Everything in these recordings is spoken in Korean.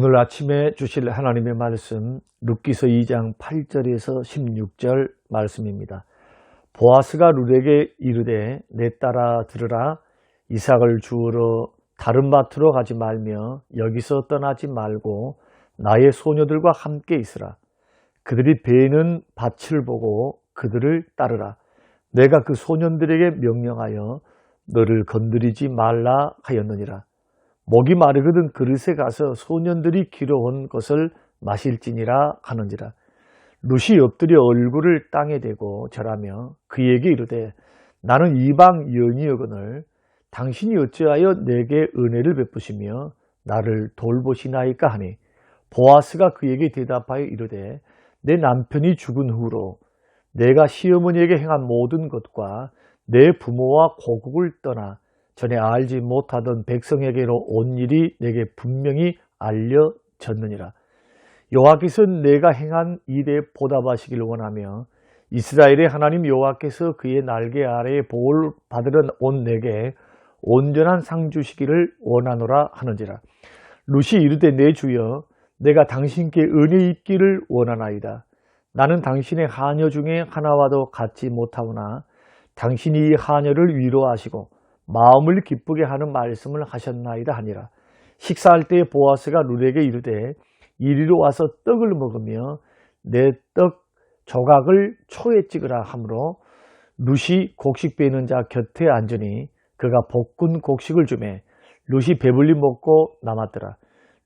오늘 아침에 주실 하나님의 말씀 룻기서 2장 8절에서 16절 말씀입니다. 보아스가 룻에게 이르되 내 따라 들으라 이삭을 주우러 다른 밭으로 가지 말며 여기서 떠나지 말고 나의 소녀들과 함께 있으라. 그들이 베는 밭을 보고 그들을 따르라. 내가 그 소년들에게 명령하여 너를 건드리지 말라 하였느니라. 목이 마르거든 그릇에 가서 소년들이 길어온 것을 마실지니라 하는지라. 룻이 엎드려 얼굴을 땅에 대고 절하며 그에게 이르되 나는 이방 여인이여거늘 당신이 어찌하여 내게 은혜를 베푸시며 나를 돌보시나이까 하니 보아스가 그에게 대답하여 이르되 내 남편이 죽은 후로 내가 시어머니에게 행한 모든 것과 내 부모와 고국을 떠나 전에 알지 못하던 백성에게로 온 일이 내게 분명히 알려졌느니라. 여호와께서 내가 행한 일에 보답하시길 원하며 이스라엘의 하나님 여호와께서 그의 날개 아래에 보호를 받으러 온 내게 온전한 상 주시기를 원하노라 하는지라. 루시 이르되 내 주여 내가 당신께 은혜 입기를 원하나이다. 나는 당신의 하녀 중에 하나와도 같지 못하오나 당신이 이 하녀를 위로하시고 마음을 기쁘게 하는 말씀을 하셨나이다 하니라. 식사할 때 보아스가 룰에게 이르되 이리로 와서 떡을 먹으며 내 떡 조각을 초에 찍으라 하므로 룻이 곡식 베는 자 곁에 앉으니 그가 볶은 곡식을 주매 룻이 배불리 먹고 남았더라.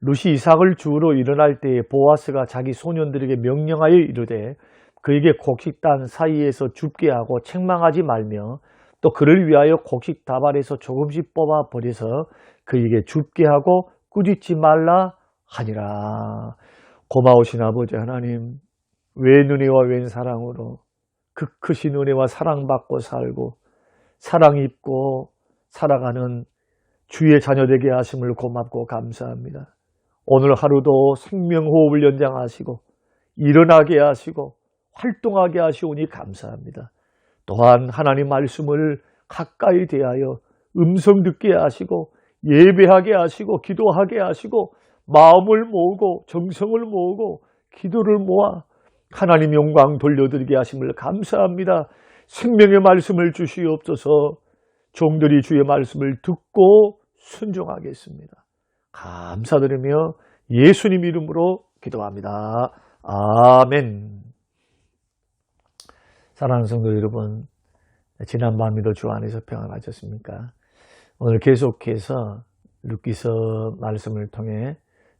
룻이 이삭을 주우러 일어날 때에 보아스가 자기 소년들에게 명령하여 이르되 그에게 곡식단 사이에서 줍게 하고 책망하지 말며 또 그를 위하여 곡식 다발에서 조금씩 뽑아 버려서 그에게 줍게 하고 꾸짖지 말라 하니라. 고마우신 아버지 하나님, 왜 은혜와 웬 사랑으로 그 크신 은혜와 사랑받고 살고 사랑 입고 살아가는 주의 자녀되게 하심을 고맙고 감사합니다. 오늘 하루도 생명호흡을 연장하시고 일어나게 하시고 활동하게 하시오니 감사합니다. 또한 하나님 말씀을 가까이 대하여 음성 듣게 하시고 예배하게 하시고 기도하게 하시고 마음을 모으고 정성을 모으고 기도를 모아 하나님 영광 돌려드리게 하심을 감사합니다. 생명의 말씀을 주시옵소서 종들이 주의 말씀을 듣고 순종하겠습니다. 감사드리며 예수님 이름으로 기도합니다. 아멘. 사랑하는 성도 여러분, 지난 밤에도 주 안에서 평안하셨습니까? 오늘 계속해서 룻기서 말씀을 통해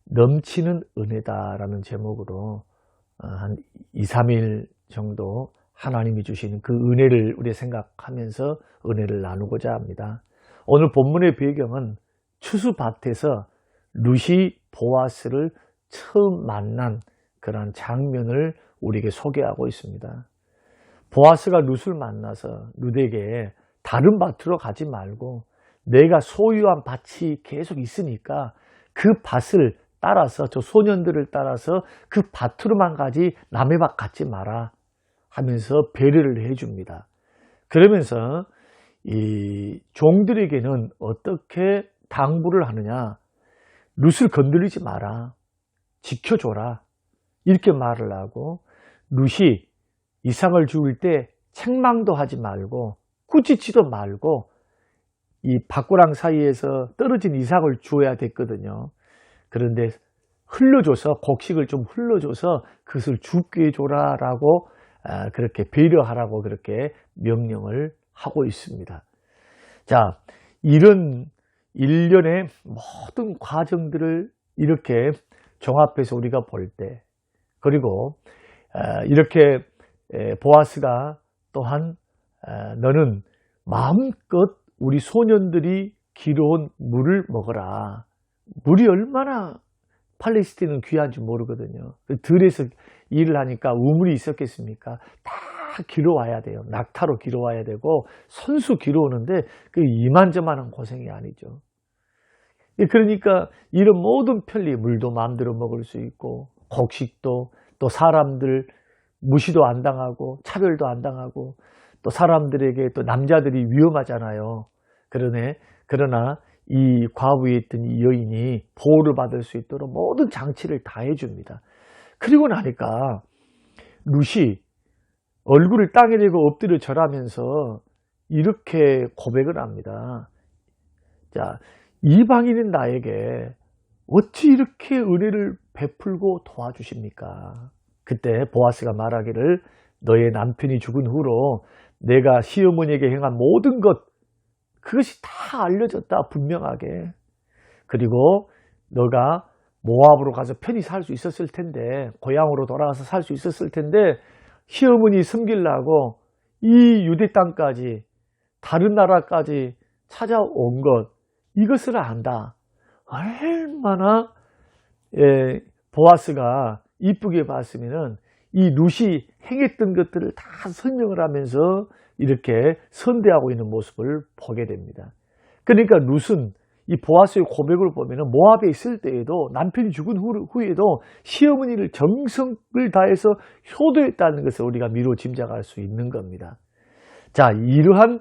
넘치는 은혜다라는 제목으로 어, 한 2, 3일 정도 하나님이 주시는 그 은혜를 우리 생각하면서 은혜를 나누고자 합니다. 오늘 본문의 배경은 추수밭에서 루시 보아스를 처음 만난 그런 장면을 우리에게 소개하고 있습니다. 보아스가 룻을 만나서 룻에게 다른 밭으로 가지 말고 내가 소유한 밭이 계속 있으니까 그 밭을 따라서 저 소년들을 따라서 그 밭으로만 가지 남의 밭 갖지 마라 하면서 배려를 해줍니다. 그러면서 이 종들에게는 어떻게 당부를 하느냐? 룻을 건드리지 마라. 지켜줘라. 이렇게 말을 하고 룻이 이삭을 죽을 때 책망도 하지 말고 꾸짖지도 말고 이 밭고랑 사이에서 떨어진 이삭을 주어야 됐거든요. 그런데 흘러줘서 곡식을 좀 흘러줘서 그것을 죽게 해줘라 라고 아, 그렇게 배려하라고 그렇게 명령을 하고 있습니다. 자, 이런 일련의 모든 과정들을 이렇게 종합해서 우리가 볼 때, 그리고 아, 이렇게 보아스가 또한 아, 너는 마음껏 우리 소년들이 기러온 물을 먹어라. 물이 얼마나 팔레스틴은 귀한지 모르거든요. 그 들에서 일을 하니까 우물이 있었겠습니까? 다 기러와야 돼요. 낙타로 기러와야 되고 선수 기러오는데 그 이만저만한 고생이 아니죠. 그러니까 이런 모든 편리, 물도 마음대로 먹을 수 있고 곡식도 또 사람들 무시도 안 당하고 차별도 안 당하고 또 사람들에게 또 남자들이 위험하잖아요. 그러네. 그러나 이 과부에 있던 이 여인이 보호를 받을 수 있도록 모든 장치를 다 해줍니다. 그리고 나니까 룻이 얼굴을 땅에 대고 엎드려 절하면서 이렇게 고백을 합니다. 자, 이방인인 나에게 어찌 이렇게 은혜를 베풀고 도와주십니까? 그때 보아스가 말하기를 너의 남편이 죽은 후로 내가 시어머니에게 행한 모든 것 그것이 다 알려졌다 분명하게. 그리고 너가 모압으로 가서 편히 살 수 있었을 텐데 고향으로 돌아가서 살 수 있었을 텐데 시어머니 섬기려고 이 유대 땅까지 다른 나라까지 찾아온 것 이것을 안다. 얼마나 예, 보아스가 이쁘게 봤으면은 이 룻이 행했던 것들을 다 설명을 하면서 이렇게 선대하고 있는 모습을 보게 됩니다. 그러니까 룻은 이 보아스의 고백을 보면은 모압에 있을 때에도 남편이 죽은 후- 후에도 시어머니를 정성을 다해서 효도했다는 것을 우리가 미로 짐작할 수 있는 겁니다. 자, 이러한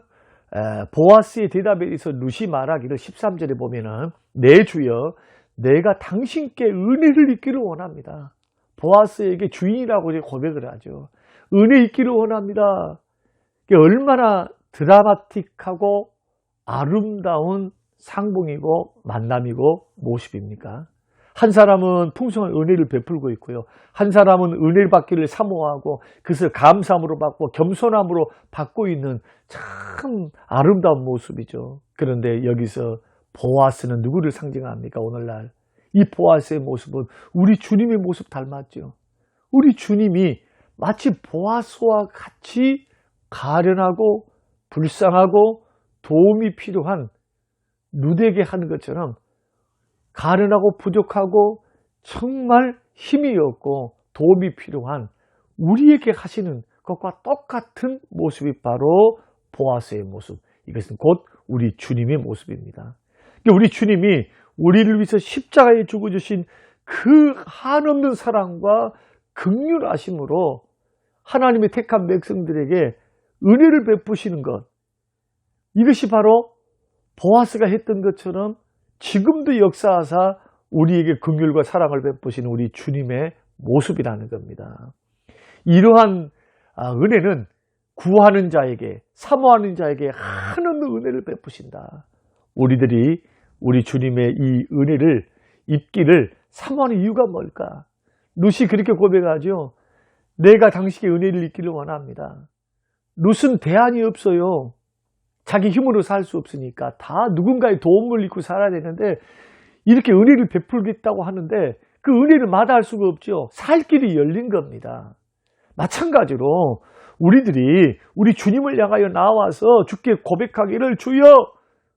에, 보아스의 대답에 대해서 룻이 말하기를 13절에 보면은 내 주여 내가 당신께 은혜를 입기를 원합니다. 보아스에게 주인이라고 고백을 하죠. 은혜 있기를 원합니다. 이게 얼마나 드라마틱하고 아름다운 상봉이고 만남이고 모습입니까? 한 사람은 풍성한 은혜를 베풀고 있고요. 한 사람은 은혜를 받기를 사모하고 그것을 감사함으로 받고 겸손함으로 받고 있는 참 아름다운 모습이죠. 그런데 여기서 보아스는 누구를 상징합니까? 오늘날 이 보아스의 모습은 우리 주님의 모습 닮았죠. 우리 주님이 마치 보아스와 같이 가련하고 불쌍하고 도움이 필요한 누드에게 하는 것처럼 가련하고 부족하고 정말 힘이 없고 도움이 필요한 우리에게 하시는 것과 똑같은 모습이 바로 보아스의 모습. 이것은 곧 우리 주님의 모습입니다. 그러니까 우리 주님이 우리를 위해서 십자가에 죽어주신 그 한없는 사랑과 극률하심으로 하나님의 택한 백성들에게 은혜를 베푸시는 것. 이것이 바로 보아스가 했던 것처럼 지금도 역사하사 우리에게 긍휼과 사랑을 베푸시는 우리 주님의 모습이라는 겁니다. 이러한 아, 은혜는 구하는 자에게 사모하는 자에게 한없는 은혜를 베푸신다. 우리들이 우리 주님의 이 은혜를 입기를 사모하는 이유가 뭘까? 룻이 그렇게 고백하죠. 내가 당신의 은혜를 입기를 원합니다. 룻은 대안이 없어요. 자기 힘으로 살 수 없으니까 다 누군가의 도움을 입고 살아야 되는데 이렇게 은혜를 베풀겠다고 하는데 그 은혜를 마다할 수가 없죠. 살 길이 열린 겁니다. 마찬가지로 우리들이 우리 주님을 향하여 나와서 주께 고백하기를 주여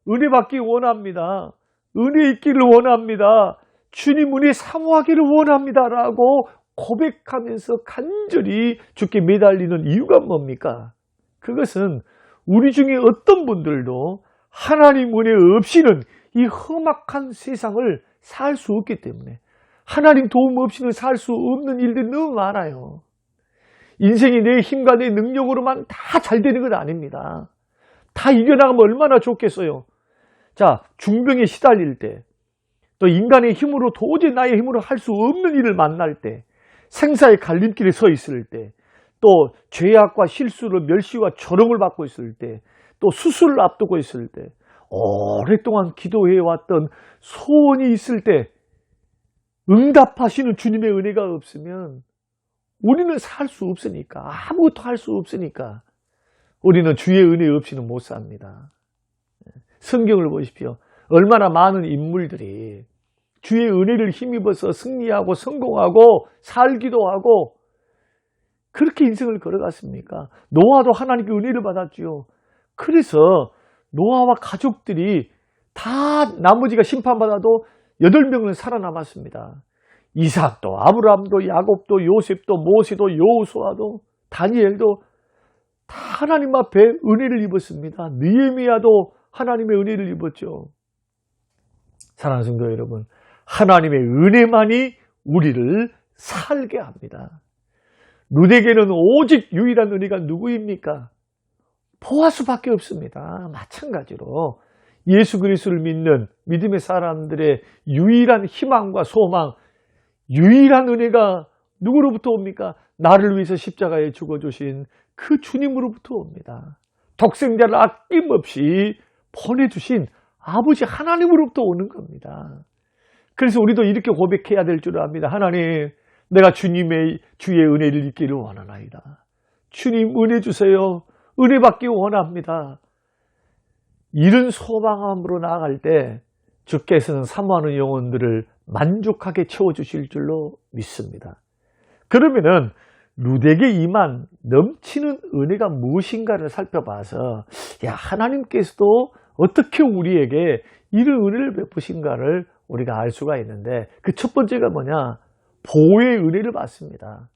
은혜 받기 원합니다. 은혜 있기를 원합니다. 주님 은혜 사모하기를 원합니다 라고 고백하면서 간절히 주께 매달리는 이유가 뭡니까? 그것은 우리 중에 어떤 분들도 하나님 은혜 없이는 이 험악한 세상을 살 수 없기 때문에 하나님 도움 없이는 살 수 없는 일들이 너무 많아요. 인생이 내 힘과 내 능력으로만 다 잘 되는 건 아닙니다. 다 이겨나가면 얼마나 좋겠어요. 자, 중병에 시달릴 때, 또 인간의 힘으로 도저히 나의 힘으로 할 수 없는 일을 만날 때, 생사의 갈림길에 서 있을 때, 또 죄악과 실수로 멸시와 조롱을 받고 있을 때, 또 수술을 앞두고 있을 때, 오랫동안 기도해 왔던 소원이 있을 때, 응답하시는 주님의 은혜가 없으면 우리는 살 수 없으니까, 아무것도 할 수 없으니까, 우리는 주의 은혜 없이는 못 삽니다. 성경을 보십시오. 얼마나 많은 인물들이 주의 은혜를 힘입어서 승리하고 성공하고 살기도 하고 그렇게 인생을 걸어갔습니까? 노아도 하나님께 은혜를 받았지요. 그래서 노아와 가족들이 다 나머지가 심판받아도 여덟 명은 살아남았습니다. 이삭도 아브라함도 야곱도 요셉도 모세도 여호수아도 다니엘도 다 하나님 앞에 은혜를 입었습니다. 느헤미야도 하나님의 은혜를 입었죠. 사랑하는 성도 여러분, 하나님의 은혜만이 우리를 살게 합니다. 누에게는 오직 유일한 은혜가 누구입니까? 보아수밖에 없습니다. 마찬가지로 예수 그리스도를 믿는 믿음의 사람들의 유일한 희망과 소망, 유일한 은혜가 누구로부터 옵니까? 나를 위해서 십자가에 죽어 주신 그 주님으로부터 옵니다. 독생자를 아낌없이 보내주신 아버지 하나님으로부터 오는 겁니다. 그래서 우리도 이렇게 고백해야 될 줄 압니다. 하나님, 내가 주님의 주의 은혜를 입기를 원하나이다. 주님 은혜 주세요. 은혜 받기 원합니다. 이런 소망함으로 나아갈 때 주께서는 사모하는 영혼들을 만족하게 채워주실 줄로 믿습니다. 그러면은 루덱에 임한 넘치는 은혜가 무엇인가를 살펴봐서 야 하나님께서도 어떻게 우리에게 이런 은혜를 베푸신가를 우리가 알 수가 있는데 그 첫 번째가 뭐냐 보호의 은혜를 받습니다.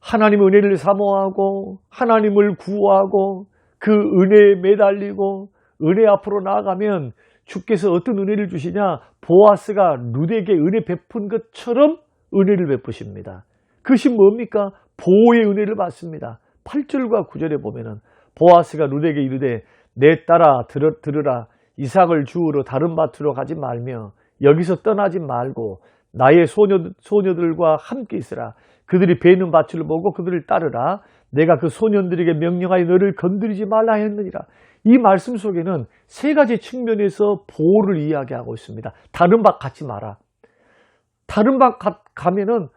하나님의 은혜를 사모하고 하나님을 구하고 그 은혜에 매달리고 은혜 앞으로 나아가면 주께서 어떤 은혜를 주시냐 보아스가 루덱에게 은혜 베푼 것처럼 은혜를 베푸십니다. 그것이 뭡니까? 보호의 은혜를 받습니다. 8절과 9절에 보면은 보아스가 루덱에게 이르되 내 딸아 들으, 들으라 이삭을 주우러 다른 밭으로 가지 말며 여기서 떠나지 말고 나의 소녀, 소녀들과 함께 있으라 그들이 베는 밭을 보고 그들을 따르라 내가 그 소년들에게 명령하여 너를 건드리지 말라 했느니라 이 말씀 속에는 세 가지 측면에서 보호를 이야기하고 있습니다. 다른 밭 가지 마라. 다른 밭 가, 가면은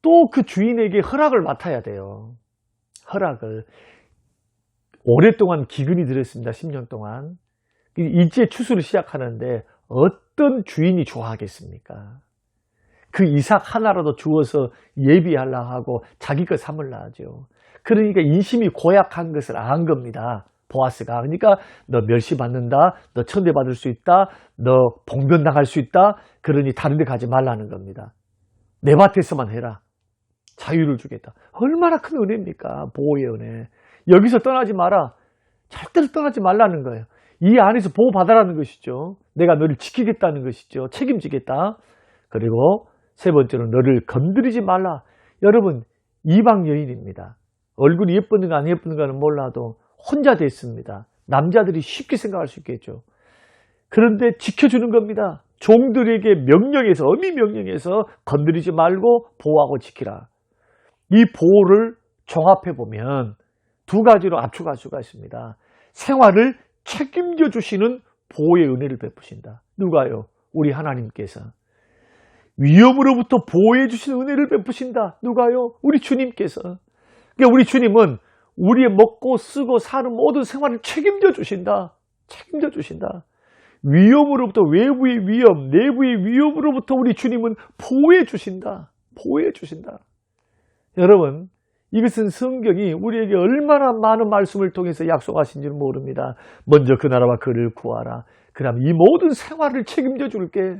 또 그 주인에게 허락을 맡아야 돼요. 허락을. 오랫동안 기근이 들었습니다. 10년 동안. 이제 추수를 시작하는데 어떤 주인이 좋아하겠습니까? 그 이삭 하나라도 주어서 예비하려 하고 자기 것 삼으려 하죠. 그러니까 인심이 고약한 것을 안 겁니다. 보아스가. 그러니까 너 멸시받는다. 너 천대받을 수 있다. 너 봉변 나갈 수 있다. 그러니 다른 데 가지 말라는 겁니다. 내 밭에서만 해라. 자유를 주겠다. 얼마나 큰 은혜입니까? 보호의 은혜. 여기서 떠나지 마라. 절대로 떠나지 말라는 거예요. 이 안에서 보호받아라는 것이죠. 내가 너를 지키겠다는 것이죠. 책임지겠다. 그리고 세 번째로 너를 건드리지 말라. 여러분, 이방 여인입니다. 얼굴이 예쁜가 안 예쁜가는 몰라도 혼자 됐습니다. 남자들이 쉽게 생각할 수 있겠죠. 그런데 지켜주는 겁니다. 종들에게 명령해서, 어미 명령해서 건드리지 말고 보호하고 지키라. 이 보호를 종합해 보면 두 가지로 압축할 수가 있습니다. 생활을 책임져 주시는 보호의 은혜를 베푸신다. 누가요? 우리 하나님께서. 위험으로부터 보호해 주시는 은혜를 베푸신다. 누가요? 우리 주님께서. 그러니까 우리 주님은 우리의 먹고 쓰고 사는 모든 생활을 책임져 주신다. 책임져 주신다. 위험으로부터 외부의 위험, 내부의 위험으로부터 우리 주님은 보호해 주신다. 보호해 주신다. 여러분, 이것은 성경이 우리에게 얼마나 많은 말씀을 통해서 약속하신지는 모릅니다. 먼저 그 나라와 그를 구하라. 그럼 이 모든 생활을 책임져 줄게.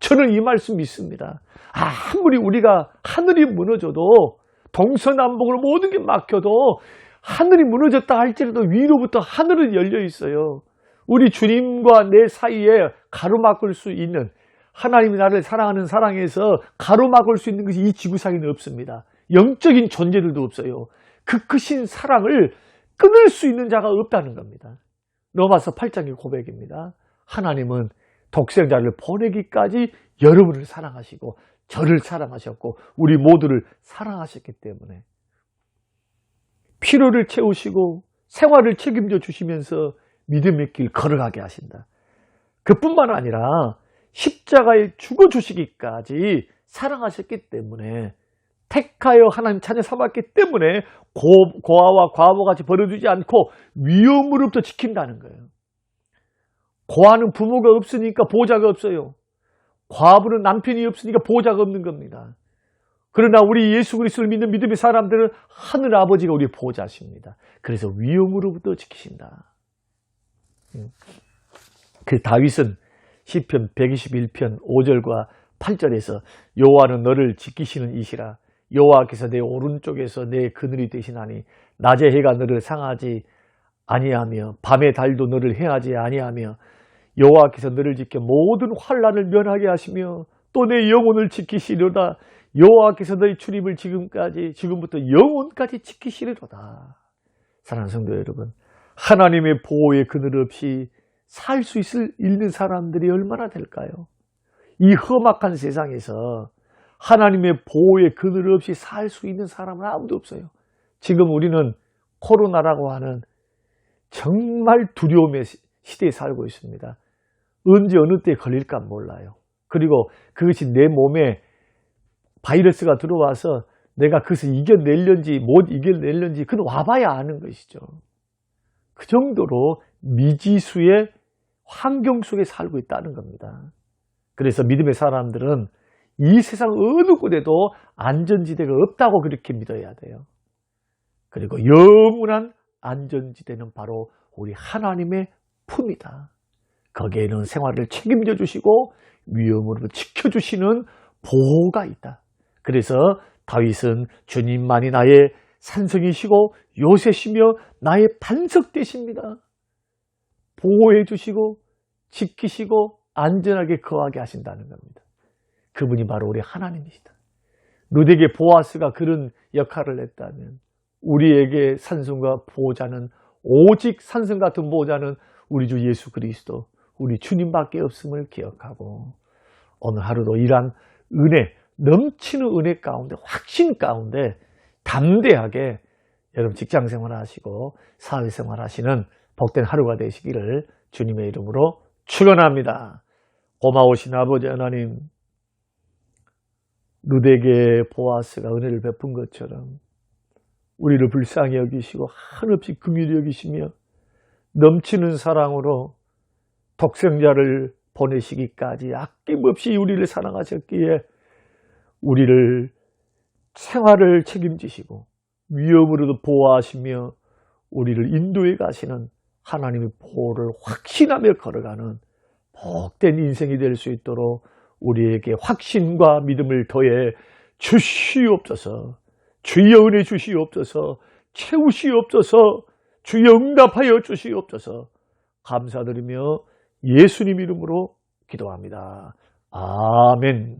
저는 이 말씀 믿습니다. 아무리 우리가 하늘이 무너져도 동서남북으로 모든 게 막혀도 하늘이 무너졌다 할지라도 위로부터 하늘은 열려 있어요. 우리 주님과 내 사이에 가로막을 수 있는 하나님이 나를 사랑하는 사랑에서 가로막을 수 있는 것이 이 지구상에는 없습니다. 영적인 존재들도 없어요. 그 크신 사랑을 끊을 수 있는 자가 없다는 겁니다. 로마서 8장의 고백입니다. 하나님은 독생자를 보내기까지 여러분을 사랑하시고 저를 사랑하셨고 우리 모두를 사랑하셨기 때문에 필요를 채우시고 생활을 책임져 주시면서 믿음의 길 걸어가게 하신다. 그뿐만 아니라 십자가에 죽어 주시기까지 사랑하셨기 때문에 택하여 하나님 찬에 삼았기 때문에 고, 고아와 과부같이 버려두지 않고 위험으로부터 지킨다는 거예요. 고아는 부모가 없으니까 보호자가 없어요. 과부는 남편이 없으니까 보호자가 없는 겁니다. 그러나 우리 예수 그리스도를 믿는 믿음의 사람들은 하늘 아버지가 우리의 보호자십니다. 그래서 위험으로부터 지키신다. 그 다윗은 시편 121편 5절과 8절에서 여호와는 너를 지키시는 이시라 여호와께서 내 오른쪽에서 내 그늘이 되시나니 낮에 해가 너를 상하지 아니하며 밤에 달도 너를 해하지 아니하며 여호와께서 너를 지켜 모든 환란을 면하게 하시며 또 내 영혼을 지키시려다 여호와께서 너의 출입을 지금까지 지금부터 영혼까지 지키시리로다. 사랑하는 성도 여러분, 하나님의 보호의 그늘 없이 살 수 있는 사람들이 얼마나 될까요? 이 험악한 세상에서 하나님의 보호의 그늘 없이 살 수 있는 사람은 아무도 없어요. 지금 우리는 코로나라고 하는 정말 두려움의 시- 시대에 살고 있습니다. 언제 어느 때 걸릴까 몰라요. 그리고 그것이 내 몸에 바이러스가 들어와서 내가 그것을 이겨낼는지 못 이겨낼는지 그건 와봐야 아는 것이죠. 그 정도로 미지수의 환경 속에 살고 있다는 겁니다. 그래서 믿음의 사람들은 이 세상 어느 곳에도 안전지대가 없다고 그렇게 믿어야 돼요. 그리고 영원한 안전지대는 바로 우리 하나님의 품이다. 거기에는 생활을 책임져 주시고 위험으로 지켜주시는 보호가 있다. 그래서 다윗은 주님만이 나의 산성이시고 요새시며 나의 반석 되십니다. 보호해 주시고 지키시고 안전하게 거하게 하신다는 겁니다. 그분이 바로 우리 하나님이시다. 루덱의 보아스가 그런 역할을 했다면 우리에게 산성과 보호자는 오직 산성 같은 보호자는 우리 주 예수 그리스도 우리 주님밖에 없음을 기억하고 오늘 하루도 이러한 은혜 넘치는 은혜 가운데 확신 가운데 담대하게 여러분 직장 생활 하시고 사회 생활 하시는 복된 하루가 되시기를 주님의 이름으로 축원합니다. 고마우신 아버지 하나님 루덱의 보아스가 은혜를 베푼 것처럼 우리를 불쌍히 여기시고 한없이 긍휼히 여기시며 넘치는 사랑으로 독생자를 보내시기까지 아낌없이 우리를 사랑하셨기에 우리를 생활을 책임지시고 위험으로도 보호하시며 우리를 인도해 가시는 하나님의 보호를 확신하며 걸어가는 복된 인생이 될 수 있도록 우리에게 확신과 믿음을 더해 주시옵소서 주여 은혜 주시옵소서 채우시옵소서 주여 응답하여 주시옵소서 감사드리며 예수님 이름으로 기도합니다. 아멘.